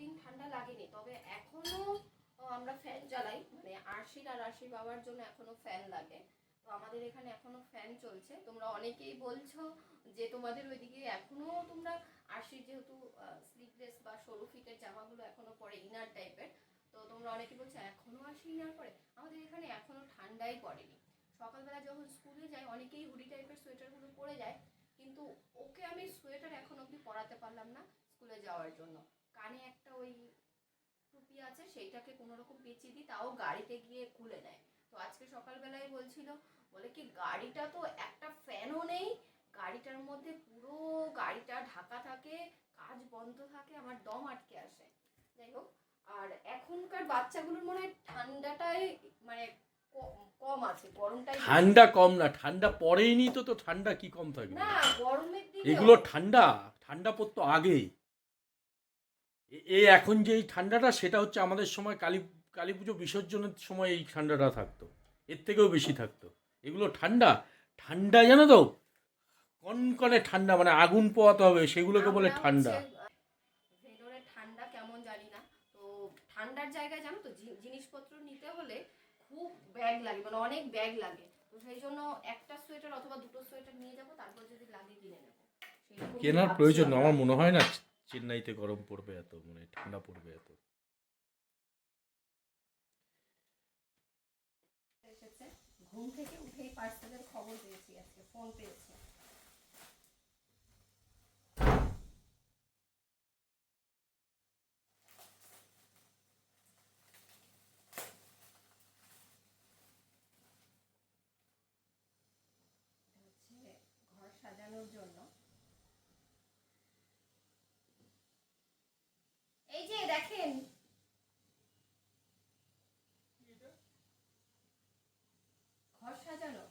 এতদিন ঠান্ডা লাগেনি, তবে এখনও আমরা ফ্যান চালাই মানে আরশির আর আরশির বাবার জন্য এখনও ফ্যান লাগে। তো আমাদের এখানে এখনও ফ্যান চলছে। তোমরা অনেকেই বলছো যে তোমাদের ওইদিকে এখনও তোমরা আরশির যেহেতু স্লিভলেস বা সরু ফিটের জামাগুলো এখনও পরে ইনার টাইপের তো তোমরা অনেকে বলছো এখনও আরশি ইনার পরে? আমাদের এখানে এখনও ঠান্ডাই পড়েনি। সকালবেলা যখন স্কুলে যাই, অনেকেই হুডি টাইপের সোয়েটারগুলো পরে যায়, কিন্তু ওকে আমি সোয়েটার এখন অবধি পরাতে পারলাম না স্কুলে যাওয়ার জন্য। কানে একটা ওই টুপি আছে সেইটাকে কোনো রকম পেঁচিয়ে দিই তাও গাড়িতে গিয়ে খুলে নেয়। তো আজকে সকালবেলায় বলছিল বলে কি গাড়িটা তো একটা ফ্যানও নেই গাড়িটার মধ্যে পুরো গাড়িটা ঢাকা থাকে কাজ বন্ধ থাকে আমার দম আটকে আসে। যাই হোক আর এখনকার বাচ্চাগুলোর মনে হয় ঠান্ডাটাই মানে কম আছে গরমটাই ঠান্ডা কম না ঠান্ডা পড়েই নি তো তো ঠান্ডা কি কম থাকবে? না গরমের দিনে এগুলো ঠান্ডা ঠান্ডা পড়তো আগে এ- এই এখন যে এই ঠান্ডাটা সেটা হচ্ছে আমাদের সময় কালী কালী পুজো বিসর্জনের সময় এই ঠান্ডাটা থাকতো। এর থেকেও বেশি থাকতো। এগুলো ঠান্ডা ঠান্ডা জানো তো? কনকনে ঠান্ডা মানে আগুন পোয়াতে হবে সেগুলোকে বলে ঠান্ডা। ভেলোরে ঠান্ডা কেমন জানি না। তো ঠান্ডার জায়গায় জানো তো? জিনিসপত্র নিতে হলে খুব ব্যাগ লাগে মানে অনেক ব্যাগ লাগে। তো সেই জন্য একটা সোয়েটার অথবা দুটো সোয়েটার নিয়ে যাব তারপর যদি লাগে কিনে নেব। কেনার প্রয়োজন আমার মনে হয় না চেন্নাইতে গরম পড়বে এত মানে ঠান্ডা পড়বে এত। ঘুম থেকে পার্সেলের খবর আজকে ফোন পেয়েছি এটা হচ্ছে ঘর সাজানোর জন্য এই যে দেখেন ঘর সাজানো?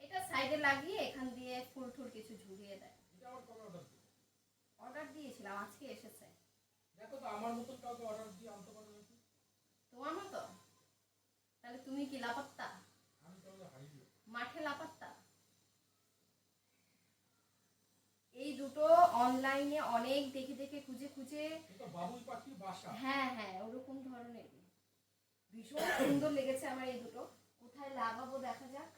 এটা সাইডে লাগিয়ে এখান দিয়ে ফুল টুল কিছু ঝুলিয়ে দেয়। অর্ডার দিয়েছিলাম আজকে এসেছে। দেখো তো আমার কাউকে অর্ডার দিয়ে আনতে পারবে নাকি? তোমার মতো? তাহলে তুমি কি লাপাত্তা? আমি তাহলে হারিয়ে মাঠে লাপাত্তা? এই দুটো অনলাইনে অনেক দেখে দেখে খুঁজে খুঁজে বাবুই পাখির বাসা। হ্যাঁ হ্যাঁ ওরকম ধরনের। ভীষণ সুন্দর লেগেছে আমার এই দুটো। কোথায় লাগাবো দেখা যাক।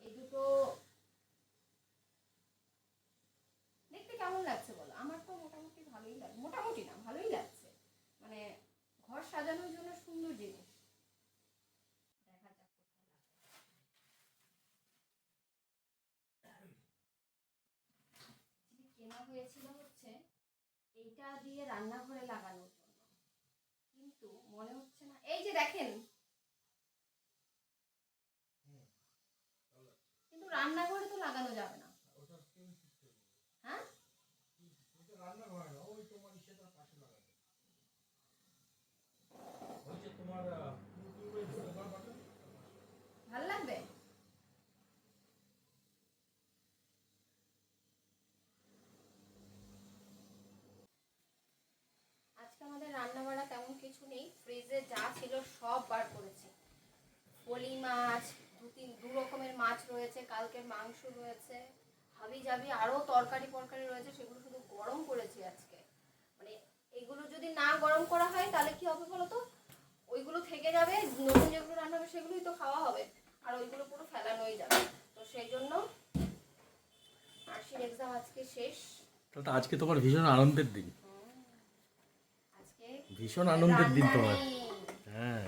এই দুটো দেখতে কেমন লাগছে বলো? আমার তো মোটামুটি ভালোই লাগে মোটামুটি না, ভালোই লাগছে। মানে ঘর সাজানোর জন্য সুন্দর জিনিস। দেখা যাক কেনা হয়েছিল হচ্ছে, এইটা দিয়ে রান্নাঘরে লাগানোর কিন্তু মনে হচ্ছে না। এই যে দেখেন। কিন্তু রান্নাঘরে তো লাগানো যাবে না হ্যাঁ ভালো লাগবে আজকে আমাদের রান্না বাড়া তেমন কিছু নেই ফ্রিজে যা ছিল সব বার করেছি। পলি মাছ, দু তিন, দু রকমের মাছ রয়েছে, কালকের মাংস রয়েছে, হাবি জাবি আরও তরকারি ফরকারি রয়েছে, সেগুলো শুধু গরম করেছি আজকে। মানে এগুলো যদি না গরম করা হয়, তাহলে কি হবে বলো তো? ওইগুলো থেকে যাবে, নতুন যেগুলো রান্না হবে, সেগুলোই তো খাওয়া হবে। আর ওইগুলো পুরো ফেলানোই যাবে। তো সেই জন্য আরশির এক্সাম আজকে শেষ। আজকে তোমার ভীষণ আনন্দের দিন। ভীষণ আনন্দের দিন তোমার। হ্যাঁ।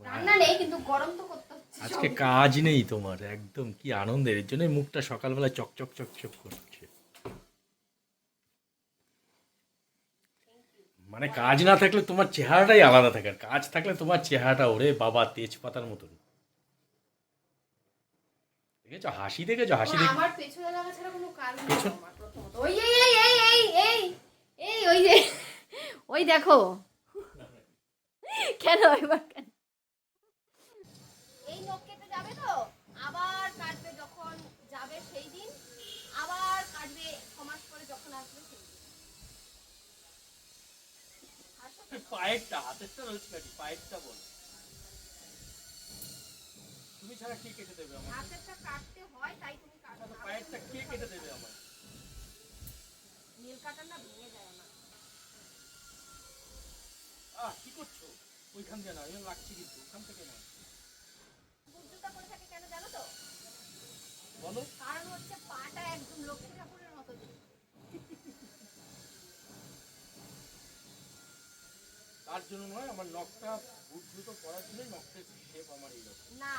রান্না নেই কিন্তু গরম তো করতে হচ্ছে আজকে কাজ নেই তোমার একদম কি আনন্দের এর জন্যই মুখটা সকালবেলা চকচক চকচক করছে। মানে কাজ না থাকলে তোমার চেহারাটাই আলাদা থাকে আর কাজ থাকলে তোমার চেহারাটা ওরে বাবা তেজপাতার মতন। দেখেছ? হাসি দেখেছ? হাসি দেখে আমার পেছনে লাগা ছাড়া কোনো কাজ নেই প্রথমত। ওই এই এই এই এই এই এই ওই যে ওই দেখো। কেন এবার কেন? এই নখ কেটে যাবে তো? আবার কাটবে যখন যাবে সেই দিন আবার কাটবে ছমাস পরে যখন আসবে সেই দিন। পায়েরটা হাতেরটা রয়েছে কাটি পায়েরটা বল। তুমি ছাড়া কে কেটে দেবে আমার হাতেরটা কাটতে হয় তাই তুমি কাটো। পায়েরটা কে কেটে দেবে আমার নীল কাটার না ভেঙে যায় আমার আহ কি করছ? ওইখান দিয়ে না রাখছি কিন্তু ওখান থেকে না বুদ্ধতা করে থাকে কেন জানো তো? বলো। কারণ হচ্ছে পাটা একদম লক্ষ্মী ঠাকুরের মতো। তার জন্য নয় আমার নখটা বুট জুতো পরার জন্যই নখের শেপ আমার এইরকম না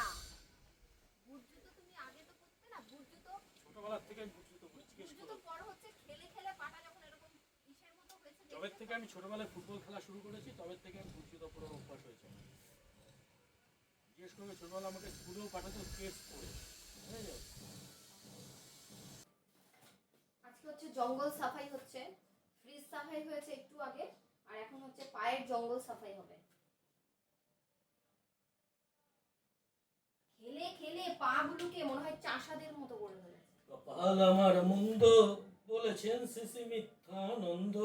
জুতো তুমি আগে তো করতে না ছোটবেলার থেকে আমি বুট করো। হচ্ছে খেলে খেলে পাটা যখন এরকম ইসের মতো হয়েছে যবে থেকে আমি ছোটবেলায় ফুটবল খেলা শুরু করেছি তবে থেকে আমি জুতো পরার অভ্যাস হয়েছে। জিজ্ঞেস করবে ছোটবেলা আমাকে স্কুলেও পাঠাতো স্কেটস পরে আজকে হচ্ছে জঙ্গল সাফাই হচ্ছে। ফ্রিজ সাফাই হয়েছে একটু আগে আর এখন হচ্ছে পায়ের জঙ্গল সাফাই হবে। খেলে খেলে পা গুলোকে মনে হয় চাষাদের মতো করে ফেলেছে। কপাল আমার মন্দ বলেছেন শিশি মিথ্যানন্দ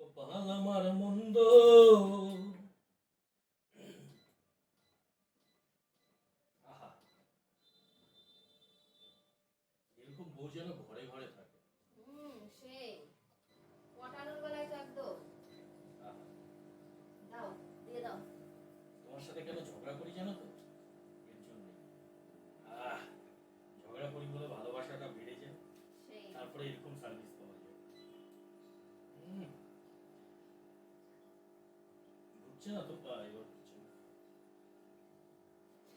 কপাল আমার মন্দ। এরকম বউ যেন ঘরে ঘরে থাকে। হুম সেই। পটানোর বেলায় তো একদম দাও দিয়ে দাও। তোমার সাথে কেন ঝগড়া করি জানো তো? ঢুকছে না তো পা এবার ঢুকছে না।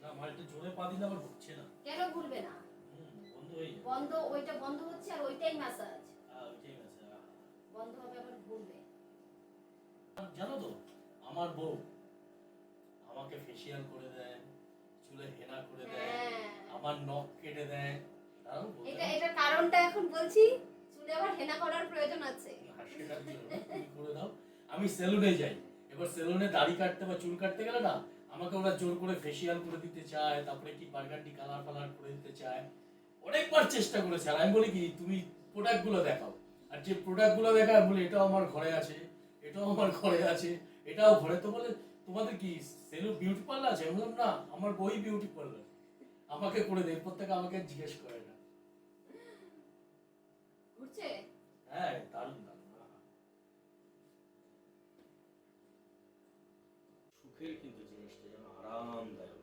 না মালটা জোরে পা দিলে আবার ঢুকছে না। কেন ভুলবে না? বন্ধ হয়ে যায় বন্ধ ওইটা বন্ধ হচ্ছে আর ওইটাই ম্যাসাজ আহ, ওইটাই আহ। বন্ধ হবে আবার ঘুরবে জানো তো আমার বউ আমাকে ফেসিয়াল করে দেয় চুলে হেনা করে দেয় হ্যাঁ। আমার নখ কেটে দেয়। এটা এটার কারণটা এখন বলছি চুলে আবার হেনা করার প্রয়োজন আছে। সেটার জন্য। করে দাও। আমি সেলুনে যাই। এবার সেলুনে দাড়ি কাটতে বা চুল কাটতে গেলে না আমাকে ওরা জোর করে ফেসিয়াল করে দিতে চায় তারপরে কি বার্গারটি কালার ফালার করে দিতে চায়। অনেকবার চেষ্টা করেছে আর আমি বলি কি তুমি প্রোডাক্টগুলো দেখাও। আর যে প্রোডাক্টগুলো দেখায় বলি এটাও আমার ঘরে আছে এটাও আমার ঘরে আছে এটাও ঘরে। তো বলে তোমাদের কি সেলু বিউটি পার্লার আছে? আমি বললাম না আমার বই বিউটি পার্লার আমাকে করে দেয় প্রত্যেকে আমাকে জিজ্ঞেস করে না। হ্যাঁ দারুণ সুখের কিন্তু জিনিসটা যেন আরামদায়ক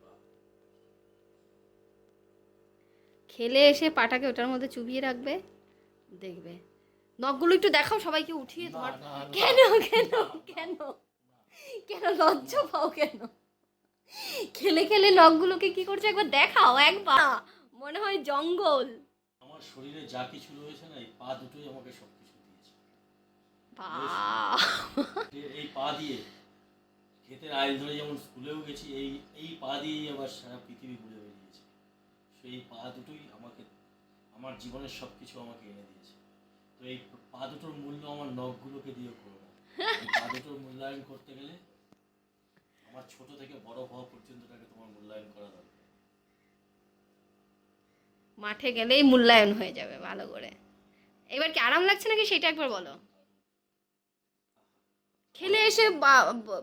খেলে এসে পাটাকে ওটার মধ্যে চুবিয়ে রাখবে দেখবে। নখগুলো একটু দেখাও সবাইকে উঠিয়ে ধর। কেন কেন কেন? কেন লজ্জা পাও কেন? খেলে খেলে নখগুলোকে কি করছে? একবার দেখাও একবার। মনে হয় জঙ্গল। আমার শরীরে যা কিছু রয়েছে না এই পা দুটোই আমাকে সব কিছু দিয়েছে। বাহ। এই পা দিয়ে ক্ষেতের আইল ধরে যেমন স্কুলেও গেছি, এই এই পা দিয়েই আবার সারা পৃথিবী ঘুরে বেরিয়েছে সেই পা দুটোই আমাকে, আমার জীবনের সব কিছু আমাকে এনে দিয়েছে। তো এই পা দুটোর মূল্য আমার নখগুলোকে দিয়ে করো না। পা দুটোর মূল্যায়ন করতে গেলে আমার ছোট থেকে বড় হওয়া পর্যন্তটাকে তোমার মূল্যায়ন করা দরকার। মাঠে গেলেই মূল্যায়ন হয়ে যাবে ভালো করে। এবার কি আরাম লাগছে নাকি সেটা একবার বলো? খেলে এসে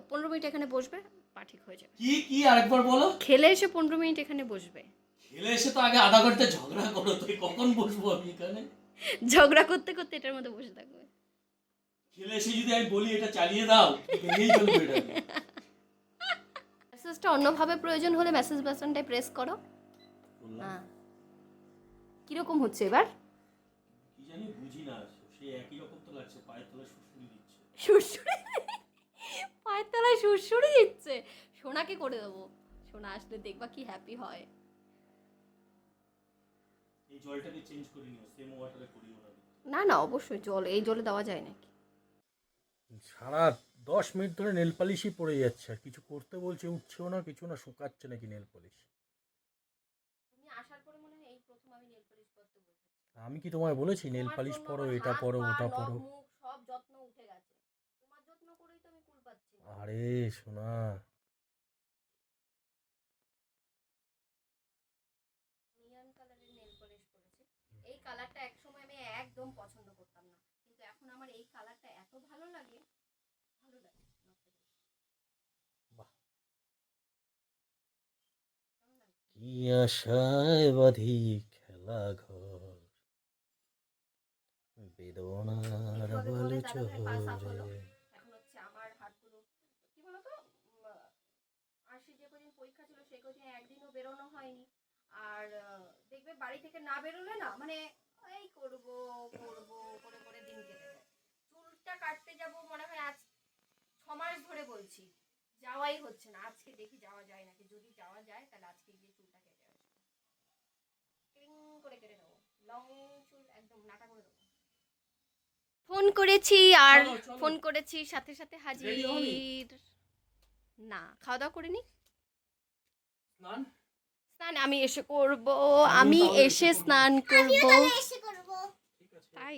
পনেরো মিনিট এখানে বসবে পা ঠিক হয়ে যাবে। কি কি আরেকবার বলো? খেলে এসে পনেরো মিনিট এখানে বসবে। খেলে এসে তো আগে আধা ঘণ্টা ঝগড়া করো তুই কখন বসবো আমি এখানে? ঝগড়া করতে করতে এটার মধ্যে বসে থাকবে। খেলে এসে যদি আমি বলি এটা চালিয়ে দাও ভেঙেই চলবে এটা। মেসেজটা অন্যভাবে প্রয়োজন হলে মেসেজ বাটনটায় প্রেস করো। হ্যাঁ। কীরকম হচ্ছে এবার? কি জানি বুঝি না। সেই একই রকম তো লাগছে দিচ্ছে। সুরসুরি পায়ের তলায় সুরসুরি দিচ্ছে। সোনাকে করে দেবো। সোনা আসলে দেখবা কি হ্যাপি হয়। এই জলটাকে চেঞ্জ করে নিও? সেম ওয়াটারে করিও না। না না অবশ্যই জল এই জলে দেওয়া যায় নাকি? সারা দশ মিনিট ধরে নেল পালিশই পড়ে যাচ্ছে। আর কিছু করতে বলছে উঠছেও না কিছু না শুকাচ্ছে নাকি নেল পালিশ? তুমি আসার পরে মনে হয় এই প্রথম আমি নেল পালিশ করতে আমি কি তোমায় বলেছি নেল পালিশ পরো এটা পরো ওটা পরো? সব যত্ন উঠে গেছে তোমার যত্ন করেই তো আমি কুল পাচ্ছি না। আরে শোনা নিয়ন কালারের নেল পলিশ করেছি এই কালারটা একসময় আমি একদম পছন্দ করতাম না কিন্তু এখন আমার এই কালারটা এত ভালো লাগে ভালো লাগে নখে বেশ। বাহ। কেমন লাগছে? কি আশায় বাঁধি খেলা ঘর বেদনার বলে দাদাভাই পাস আপ হলো। চোরে এখন হচ্ছে আমার হাতগুলো কি বলতো উম, আশি যে কদিন পরীক্ষা ছিল সে কদিন একদিনও বেরোনো হয়নি। আর দেখবে বাড়ি থেকে না বেরোলে না মানে এই করব করব করে করে দিন কেটে যায়। চুলটা কাটতে যাব মনে হয় আজ ছ মাস ধরে বলছি। যাওয়াই হচ্ছে না। আজকে দেখি যাওয়া যায় নাকি? যদি যাওয়া যায় তাহলে আজকে গিয়ে চুলটা কেটে আসব। ক্রিং করে কেটে নেব। লং চুল একদম নাটা করে দেবো ফোন করেছি আর। ফোন করেছি সাথে সাথে হাজির। না খাওয়া দাওয়া করিনি। স্নান? স্নান আমি এসে করব। আমি এসে। স্নান করব। এসে করব। ঠিক আছে তাই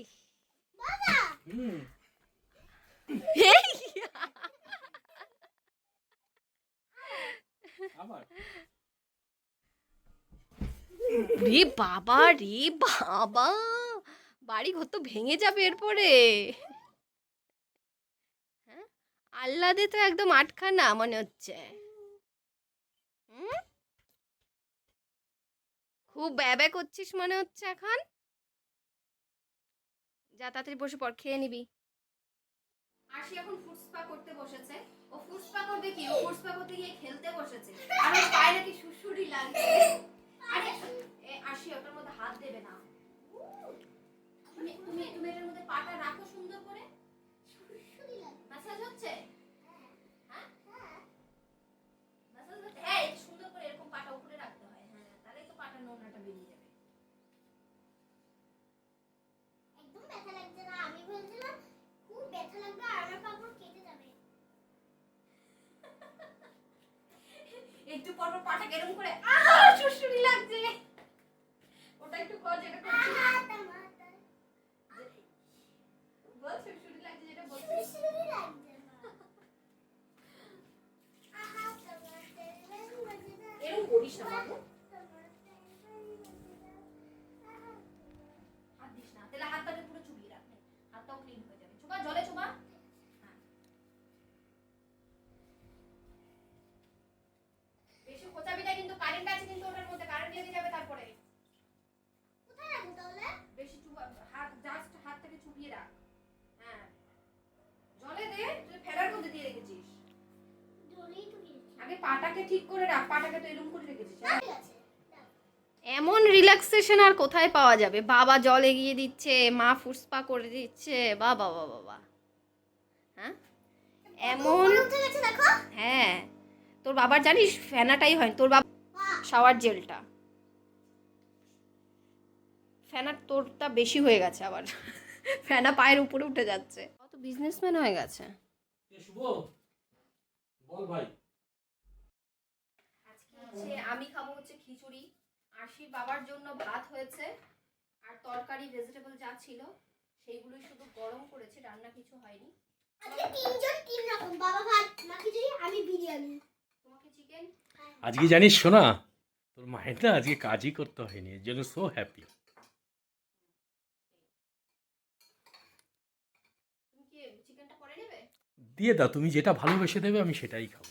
রে বাবা রে বাবা! বাড়ি ঘর তো ভেঙে যাবে এরপরে। হ্যাঁ? আল্লাদে তো একদম আটখানা মনে হচ্ছে হুম? খুব ব্যবে করছিস মনে হচ্ছে এখন? যা তাড়াতাড়ি বসে পড় খেয়ে নিবি। আশি এখন ফুটস্পা করতে বসেছে। ও ফুটস্পা করবে কি? ও ফুটস্পা করতে গিয়ে খেলতে বসেছে। আর ওর পায়ে নাকি সুসুরি লাগছে। আরে এ, আশি ওটার মধ্যে হাত দেবে না। তুমি তুমি তুমি এটার মধ্যে পাটা রাখো সুন্দর করে। ম্যাসাজ হচ্ছে হ্যাঁ ম্যাসাজ হচ্ছে হ্যাঁ এই সুন্দর করে এরকম পাটা উপরে রাখতে হয় হ্যাঁ তাহলেই তো পাটা নোংরাটা বেরিয়ে যাবে একদম ব্যথা লাগছে না আমি বলছিলাম খুব ব্যথা লাগবে আর আমার পা পুরো কেটে যাবে একটু পর পর পাটা গরম করে আহ শুশুরি লাগছে। ওটা একটু কর যেটা মাথা। বল সুসুরি লাগছে যেটা বলছিস। শুশুরি লাগছে এরকম করিস না বাবু। পাটাকে ঠিক করে রাখ পাটাকে তো এরকম করে রেখেছিস হ্যাঁ? এমন রিল্যাক্সেশন আর কোথায় পাওয়া যাবে? বাবা জল এগিয়ে দিচ্ছে মা ফুসপা করে দিচ্ছে বা বাবা বাবা হ্যাঁ? এমন হ্যাঁ তোর বাবার জানিস ফেনাটাই হয় তোর বাবা শাওয়ার জেলটা। ফেনা তোরটা বেশি হয়ে গেছে আবার। ফেনা পায়ের উপরে উঠে যাচ্ছে। কত বিজনেসম্যান হয়ে গেছে। বল ভাই। হচ্ছে আমি খাব হচ্ছে খিচুড়ি। আশির বাবার জন্য ভাত হয়েছে আর তরকারি ভেজিটেবল যা ছিল সেইগুলোই শুধু গরম করেছে রান্না কিছু হয়নি। আজকে তিনজন তিন রকম বাবা ভাত মা খিচুড়ি আমি বিরিয়ানি। চিকেন আজকে জানিস শোনা তোর মায়ের না আজকে কাজই করতে হয়নি এর জন্য সো হ্যাপি তুমি কি চিকেনটা পরে নেবে? দিয়ে দাও তুমি যেটা ভালোবেসে দেবে আমি সেটাই খুব।